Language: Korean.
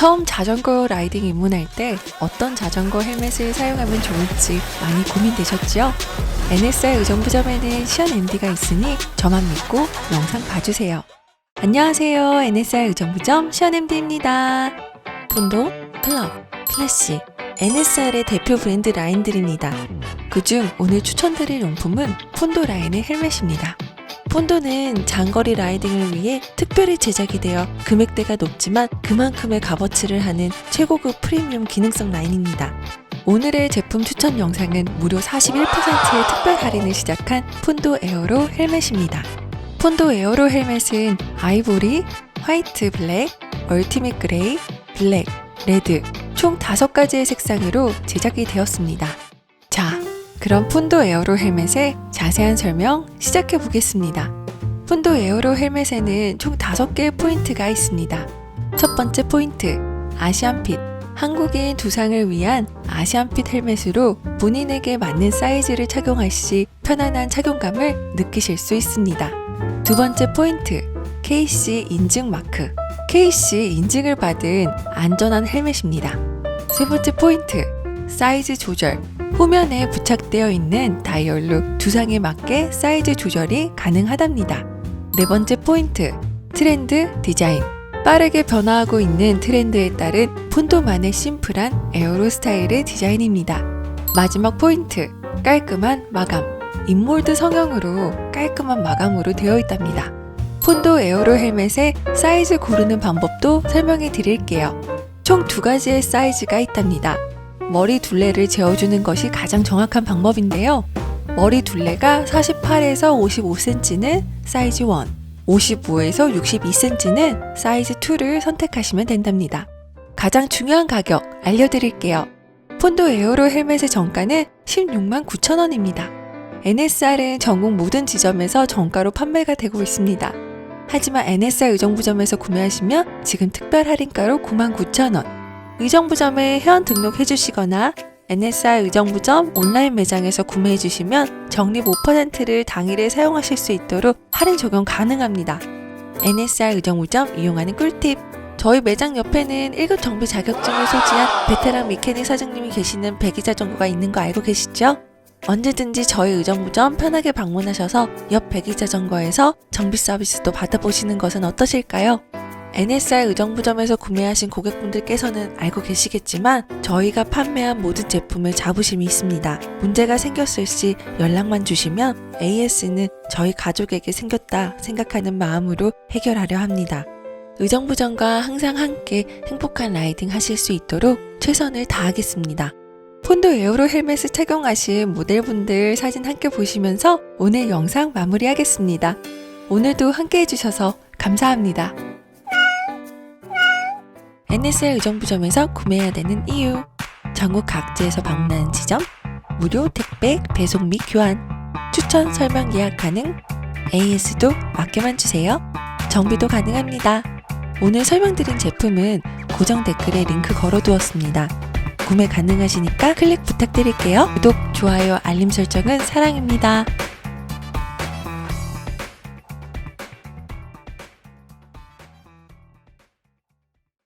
처음 자전거 라이딩 입문할 때 어떤 자전거 헬멧을 사용하면 좋을지 많이 고민되셨죠? NSR 의정부점에는 시연 MD가 있으니 저만 믿고 영상 봐주세요. 안녕하세요. NSR 의정부점 시연 MD입니다. 폰도, 클럽, 클래식, NSR의 대표 브랜드 라인들입니다. 그중 오늘 추천드릴 용품은 폰도 라인의 헬멧입니다. 폰도는 장거리 라이딩을 위해 특별히 제작이 되어 금액대가 높지만 그만큼의 값어치를 하는 최고급 프리미엄 기능성 라인입니다. 오늘의 제품 추천 영상은 무려 41%의 특별 할인을 시작한 폰도 에어로 헬멧입니다. 폰도 에어로 헬멧은 아이보리, 화이트 블랙, 얼티밋 그레이, 블랙, 레드 총 5가지의 색상으로 제작이 되었습니다. 자, 그럼 푼도 에어로 헬멧의 자세한 설명 시작해 보겠습니다. 푼도 에어로 헬멧에는 총 5개의 포인트가 있습니다. 첫 번째 포인트, 아시안핏. 한국인 두상을 위한 아시안핏 헬멧으로 본인에게 맞는 사이즈를 착용할 시 편안한 착용감을 느끼실 수 있습니다. 두 번째 포인트, KC 인증 마크. KC 인증을 받은 안전한 헬멧입니다. 세 번째 포인트, 사이즈 조절. 후면에 부착되어 있는 다이얼로 두상에 맞게 사이즈 조절이 가능하답니다. 네 번째 포인트, 트렌드 디자인. 빠르게 변화하고 있는 트렌드에 따른 폰도만의 심플한 에어로 스타일의 디자인입니다. 마지막 포인트, 깔끔한 마감. 인몰드 성형으로 깔끔한 마감으로 되어 있답니다. 폰도 에어로 헬멧의 사이즈 고르는 방법도 설명해 드릴게요. 총 두 가지의 사이즈가 있답니다. 머리 둘레를 재어주는 것이 가장 정확한 방법인데요. 머리 둘레가 48에서 55cm는 사이즈 1, 55에서 62cm는 사이즈 2를 선택하시면 된답니다. 가장 중요한 가격 알려드릴게요. 폰도 에어로 헬멧의 정가는 16만 9천 원입니다. NSR은 전국 모든 지점에서 정가로 판매가 되고 있습니다. 하지만 NSR 의정부점에서 구매하시면 지금 특별 할인가로 9만 9천 원, 의정부점에 회원 등록해 주시거나 NSR 의정부점 온라인 매장에서 구매해 주시면 적립 5%를 당일에 사용하실 수 있도록 할인 적용 가능합니다. NSR 의정부점 이용하는 꿀팁. 저희 매장 옆에는 1급 정비 자격증을 소지한 베테랑 미케닉 사장님이 계시는 배기자전거가 있는 거 알고 계시죠? 언제든지 저희 의정부점 편하게 방문하셔서 옆 배기자전거에서 정비 서비스도 받아보시는 것은 어떠실까요? NSR 의정부점에서 구매하신 고객분들께서는 알고 계시겠지만 저희가 판매한 모든 제품에 자부심이 있습니다. 문제가 생겼을 시 연락만 주시면 AS는 저희 가족에게 생겼다 생각하는 마음으로 해결하려 합니다. 의정부점과 항상 함께 행복한 라이딩 하실 수 있도록 최선을 다하겠습니다. 폰도 에어로 헬멧을 착용하신 모델분들 사진 함께 보시면서 오늘 영상 마무리하겠습니다. 오늘도 함께 해주셔서 감사합니다. NSL 의정부점에서 구매해야 되는 이유. 전국 각지에서 방문하는 지점. 무료 택배 배송 및 교환. 추천 설명 예약 가능. AS도 맡겨만 주세요. 정비도 가능합니다. 오늘 설명드린 제품은 고정 댓글에 링크 걸어두었습니다. 구매 가능하시니까 클릭 부탁드릴게요. 구독, 좋아요, 알림 설정은 사랑입니다